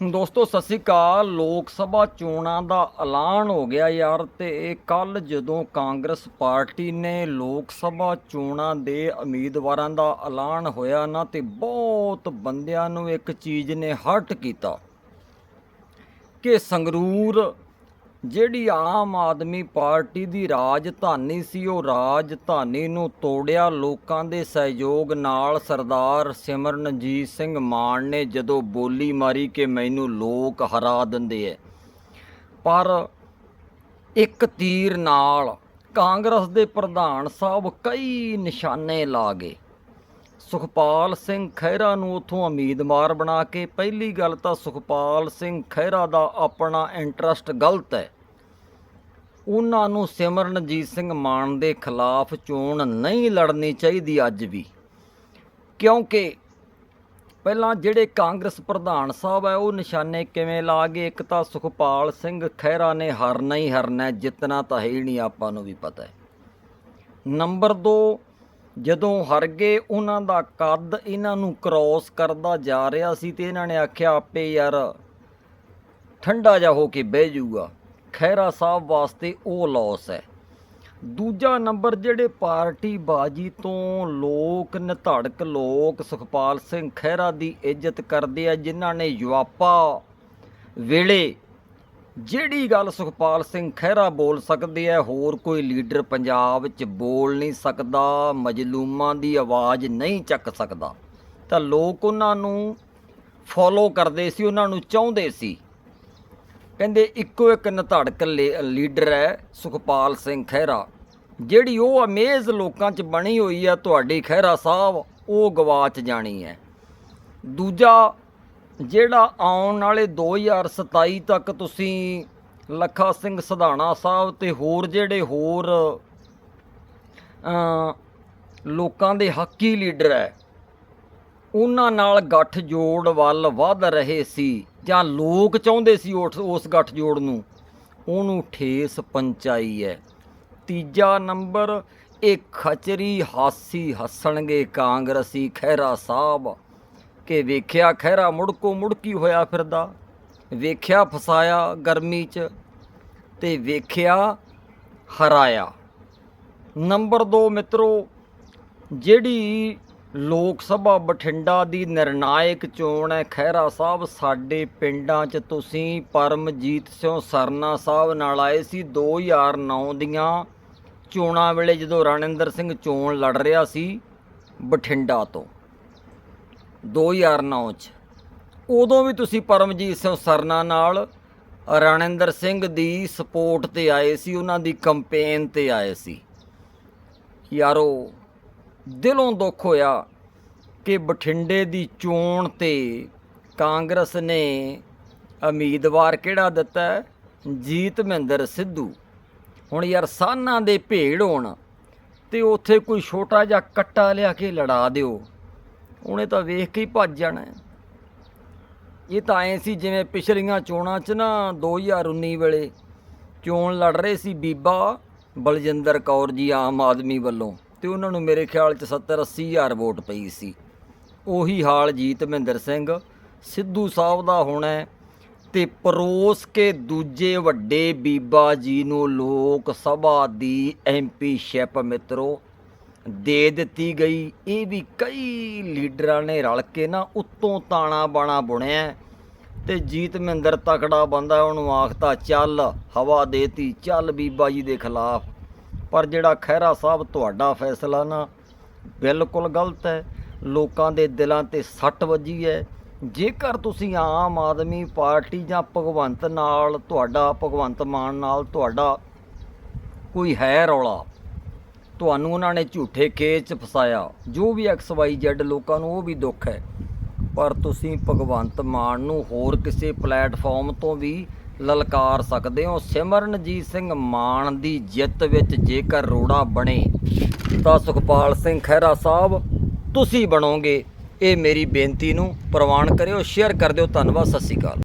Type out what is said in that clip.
ਦੋਸਤੋ, ਸਤਿ ਸ੍ਰੀ ਅਕਾਲ। ਲੋਕ ਸਭਾ ਚੋਣਾਂ ਦਾ ਐਲਾਨ ਹੋ ਗਿਆ ਯਾਰ ਤੇ ਇਹ ਕੱਲ ਜਦੋਂ ਕਾਂਗਰਸ ਪਾਰਟੀ ਨੇ ਲੋਕ ਸਭਾ ਚੋਣਾਂ ਦੇ ਉਮੀਦਵਾਰਾਂ ਦਾ ਐਲਾਨ ਹੋਇਆ ਨਾ ਤੇ ਬਹੁਤ ਬੰਦਿਆਂ ਨੂੰ ਇੱਕ ਚੀਜ਼ ਨੇ ਹਰਟ ਕੀਤਾ ਕਿ ਸੰਗਰੂਰ ਜਿਹੜੀ ਆਮ ਆਦਮੀ ਪਾਰਟੀ ਦੀ ਰਾਜਧਾਨੀ ਸੀ, ਉਹ ਰਾਜਧਾਨੀ ਨੂੰ ਤੋੜਿਆ। ਲੋਕਾਂ ਦੇ ਸਹਿਯੋਗ ਨਾਲ ਸਰਦਾਰ ਸਿਮਰਨਜੀਤ ਸਿੰਘ ਮਾਨ ਨੇ ਜਦੋਂ ਬੋਲੀ ਮਾਰੀ ਕਿ ਮੈਨੂੰ ਲੋਕ ਹਰਾ ਦਿੰਦੇ ਐ। ਪਰ ਇੱਕ ਤੀਰ ਨਾਲ ਕਾਂਗਰਸ ਦੇ ਪ੍ਰਧਾਨ ਸਾਹਿਬ ਕਈ ਨਿਸ਼ਾਨੇ ਲਾ ਗਏ। ਸੁਖਪਾਲ ਸਿੰਘ ਖਹਿਰਾ ਨੂੰ ਉਥੋਂ ਉਮੀਦਵਾਰ ਬਣਾ ਕੇ ਪਹਿਲੀ ਗੱਲ ਤਾਂ ਸੁਖਪਾਲ ਸਿੰਘ ਖਹਿਰਾ ਦਾ ਆਪਣਾ ਇੰਟਰਸਟ ਗਲਤ ਹੈ। ਉਹਨਾਂ ਨੂੰ ਸਿਮਰਨਜੀਤ ਸਿੰਘ ਮਾਨ ਦੇ ਖਿਲਾਫ ਚੋਣ ਨਹੀਂ ਲੜਨੀ ਚਾਹੀਦੀ ਅੱਜ ਵੀ। ਕਿਉਂਕਿ ਪਹਿਲਾਂ ਜਿਹੜੇ ਕਾਂਗਰਸ ਪ੍ਰਧਾਨ ਸਾਹਿਬ ਹੈ ਉਹ ਨਿਸ਼ਾਨੇ ਕਿਵੇਂ ਲਾ ਗਏ? ਇੱਕ ਤਾਂ ਸੁਖਪਾਲ ਸਿੰਘ ਖਹਿਰਾ ਨੇ ਹਰਨਾ ਹੀ ਹਰਨਾ ਜਿੱਤਣਾ ਤਾਂ ਹੈ ਹੀ ਨਹੀਂ, ਆਪਾਂ ਨੂੰ ਵੀ ਪਤਾ ਹੈ। ਨੰਬਰ 2 ਜਦੋਂ ਹਰਗੇ ਉਹਨਾਂ ਦਾ ਕੱਦ ਇਹਨਾਂ ਨੂੰ ਕ੍ਰੋਸ ਕਰਦਾ ਜਾ ਰਿਹਾ ਸੀ ਤੇ ਇਹਨਾਂ ਨੇ ਆਖਿਆ, ਆਪੇ ਯਾਰ, ਠੰਡਾ ਜਾ ਹੋ ਕੇ ਬਹਿ ਜਾਊਗਾ। ਖਹਿਰਾ ਸਾਹਿਬ ਵਾਸਤੇ ਉਹ ਲਾਸ ਹੈ। ਦੂਜਾ ਨੰਬਰ, ਜਿਹੜੇ ਪਾਰਟੀ ਬਾਜੀ ਤੋਂ ਲੋਕ, ਨਧੜਕ ਲੋਕ, ਸੁਖਪਾਲ ਸਿੰਘ ਖਹਿਰਾ ਦੀ ਇੱਜ਼ਤ ਕਰਦੇ ਆ, ਜਿਨ੍ਹਾਂ ਨੇ ਯੁਆਪਾ ਵੇਲੇ ਜਿਹੜੀ ਗੱਲ ਸੁਖਪਾਲ ਸਿੰਘ ਖਹਿਰਾ ਬੋਲ ਸਕਦੇ ਹੈ, ਹੋਰ ਕੋਈ ਲੀਡਰ ਪੰਜਾਬ 'ਚ ਬੋਲ ਨਹੀਂ ਸਕਦਾ, ਮਜਲੂਮਾਂ ਦੀ ਆਵਾਜ਼ ਨਹੀਂ ਚੱਕ ਸਕਦਾ। ਤਾਂ ਲੋਕ ਉਹਨਾਂ ਨੂੰ ਫੋਲੋ ਕਰਦੇ ਸੀ, ਉਹਨਾਂ ਨੂੰ ਚਾਹੁੰਦੇ ਸੀ। ਕਹਿੰਦੇ ਇੱਕੋ ਇੱਕ ਨਧੜਕ ਲੇ- ਲੀਡਰ ਹੈ ਸੁਖਪਾਲ ਸਿੰਘ ਖਹਿਰਾ। ਜਿਹੜੀ ਉਹ ਅਮੇਜ਼ ਲੋਕਾਂ 'ਚ ਬਣੀ ਹੋਈ ਆ ਤੁਹਾਡੀ ਖਹਿਰਾ ਸਾਹਿਬ, ਉਹ ਗਵਾਚ ਜਾਣੀ ਹੈ। ਦੂਜਾ ਜਿਹੜਾ ਆਉਣ ਵਾਲੇ 2027 ਤੱਕ ਤੁਸੀਂ ਲੱਖਾ ਸਿੰਘ ਸਧਾਣਾ ਸਾਹਿਬ ਤੇ ਹੋਰ ਜਿਹੜੇ ਹੋਰ ਲੋਕਾਂ ਦੇ ਹੱਕੀ ਲੀਡਰ ਹੈ, ਉਹਨਾਂ ਨਾਲ ਗੱਠ ਜੋੜ ਵੱਲ ਵੱਧ ਰਹੇ ਸੀ ਜਾਂ ਲੋਕ ਚਾਹੁੰਦੇ ਸੀ ਉਸ ਉਸ ਗੱਠ ਜੋੜ ਨੂੰ, ਉਹਨੂੰ ਠੇਸ ਪਹੁੰਚਾਈ ਹੈ। ਤੀਜਾ ਨੰਬਰ, ਇਹ ਖਚਰੀ ਹਾਸੀ ਹੱਸਣਗੇ ਕਾਂਗਰਸੀ ਖਹਿਰਾ ਸਾਹਿਬ। ਕਿ ਵੇਖਿਆ ਖਹਿਰਾ ਮੁੜਕੋ ਮੁੜਕੀ ਹੋਇਆ ਫਿਰਦਾ। ਵੇਖਿਆ ਫਸਾਇਆ ਗਰਮੀ 'ਚ ਤੇ ਵੇਖਿਆ ਹਰਾਇਆ। ਨੰਬਰ 2 ਮਿੱਤਰੋ, ਜਿਹੜੀ ਲੋਕ ਸਭਾ ਬਠਿੰਡਾ ਦੀ ਨਿਰਣਾਇਕ ਚੋਣ ਹੈ, ਖਹਿਰਾ ਸਾਹਿਬ, ਸਾਡੇ ਪਿੰਡਾਂ 'ਚ ਤੁਸੀਂ ਪਰਮਜੀਤ ਸਿੰਘ ਸਰਨਾ ਸਾਹਿਬ ਨਾਲ ਆਏ ਸੀ 2009 ਦੀਆਂ ਚੋਣਾਂ ਵੇਲੇ ਜਦੋਂ ਰਣਿੰਦਰ ਸਿੰਘ ਚੋਣ ਲੜ ਰਿਹਾ ਸੀ ਬਠਿੰਡਾ ਤੋਂ। 2009 ਚ। ਉਦੋਂ ਵੀ ਤੁਸੀਂ ਪਰਮਜੀਤ ਸਿੰਘ ਸਰਨਾ ਨਾਲ ਰਣਿੰਦਰ ਸਿੰਘ ਦੀ ਸਪੋਰਟ ਤੇ ਆਏ ਸੀ, ਉਹਨਾਂ ਦੀ ਕੰਪੇਨ ਤੇ ਆਏ ਸੀ। ਯਾਰੋ, ਦਿਲੋਂ ਦੁੱਖ ਹੋਇਆ ਕਿ ਬਠਿੰਡੇ ਦੀ ਚੋਣ ਤੇ ਕਾਂਗਰਸ ਨੇ ਉਮੀਦਵਾਰ ਕਿਹੜਾ ਦਿੱਤਾ? ਹੈ? ਜੀਤ ਮਹਿੰਦਰ ਸਿੱਧੂ। ਹੁਣ ਯਾਰ ਸਾਨਾਂ ਦੇ ਭੇੜ ਹੋਣ ਤੇ ਉੱਥੇ ਕੋਈ ਛੋਟਾ ਜਿਹਾ ਕੱਟਾ ਲਿਆ ਕੇ ਲੜਾ ਦਿਓ। ਉਹਨੇ ਤਾਂ ਵੇਖ ਕੇ ਹੀ ਭੱਜ ਜਾਣਾ ਇਹ ਤਾਂ ਐ ਸੀ ਜਿਵੇਂ ਪਿਛਲੀਆਂ ਚੋਣਾਂ 'ਚ ਨਾ 2019 ਵੇਲੇ ਚੋਣ ਲੜ ਰਹੇ ਸੀ ਬੀਬਾ ਬਲਜਿੰਦਰ ਕੌਰ ਜੀ ਆਮ ਆਦਮੀ ਵੱਲੋਂ ਤੇ ਉਹਨਾਂ ਨੂੰ ਮੇਰੇ ਖਿਆਲ 'ਚ 70 80 ਹਜ਼ਾਰ ਵੋਟ ਪਈ ਸੀ। ਉਹੀ ਹਾਲ ਜੀਤ ਮਹਿੰਦਰ ਸਿੰਘ, ਸਿੱਧੂ ਸਾਹਿਬ ਦਾ ਹੋਣਾ ਹੈ ਤੇ ਪਰੋਸ ਕੇ ਦੂਜੇ ਵੱਡੇ ਬੀਬਾ ਜੀ ਨੂੰ ਲੋਕ ਸਭਾ ਦੀ ਐਮਪੀਸ਼ਿਪ ਮਿੱਤਰੋ ਦੇ ਦਿੱਤੀ ਗਈ। ਇਹ ਵੀ ਕਈ ਲੀਡਰਾਂ ਨੇ ਰਲ ਕੇ ਨਾ ਉੱਤੋਂ ਤਾਣਾ ਬਾਣਾ ਬੁਣਿਆ ਹੈ ਤੇ ਜੀਤ ਮਹਿੰਦਰ ਤਕੜਾ ਬੰਦਾ ਉਹਨੂੰ ਆਖਤਾ, ਚੱਲ, ਹਵਾ ਦੇਤੀ, ਚੱਲ ਬੀਬਾ ਜੀ ਦੇ ਖਿਲਾਫ। ਪਰ ਜਿਹੜਾ ਖਹਿਰਾ ਸਾਹਿਬ, ਤੁਹਾਡਾ ਫੈਸਲਾ ਨਾ ਬਿਲਕੁਲ ਗਲਤ ਹੈ। ਲੋਕਾਂ ਦੇ ਦਿਲਾਂ ਤੇ ਸੱਟ ਵੱਜੀ ਹੈ। ਜੇਕਰ ਤੁਸੀਂ ਆਮ ਆਦਮੀ ਪਾਰਟੀ ਜਾਂ ਭਗਵੰਤ ਨਾਲ, ਤੁਹਾਡਾ ਭਗਵੰਤ ਮਾਨ ਨਾਲ, ਤੁਹਾਡਾ ਕੋਈ ਹੈ ਰੌਲਾ ਤੁਹਾਨੂੰ ਉਹਨਾਂ ਨੇ ਝੂਠੇ ਕੇਸ 'ਚ ਫਸਾਇਆ। ਜੋ ਵੀ ਐਕਸ ਵਾਈ ਜ਼ੈਡ ਲੋਕਾਂ ਨੂੰ ਉਹ ਵੀ ਦੁੱਖ ਹੈ। ਪਰ ਤੁਸੀਂ ਭਗਵੰਤ ਮਾਨ ਨੂੰ ਹੋਰ ਕਿਸੇ ਪਲੇਟਫਾਰਮ ਤੋਂ ਵੀ ਲਲਕਾਰ ਸਕਦੇ ਹੋ। ਸਿਮਰਨਜੀਤ ਸਿੰਘ ਮਾਨ ਦੀ ਜਿੱਤ ਵਿੱਚ ਜੇਕਰ ਰੋੜਾ ਬਣੇ, ਤਾਂ ਸੁਖਪਾਲ ਸਿੰਘ ਖਹਿਰਾ ਸਾਹਿਬ, ਤੁਸੀਂ ਬਣੋਗੇ। ਇਹ ਮੇਰੀ ਬੇਨਤੀ ਨੂੰ ਪ੍ਰਵਾਨ ਕਰਿਓ। ਸ਼ੇਅਰ ਕਰ ਦਿਓ। ਧੰਨਵਾਦ। ਸਤਿ ਸ਼੍ਰੀ ਅਕਾਲ।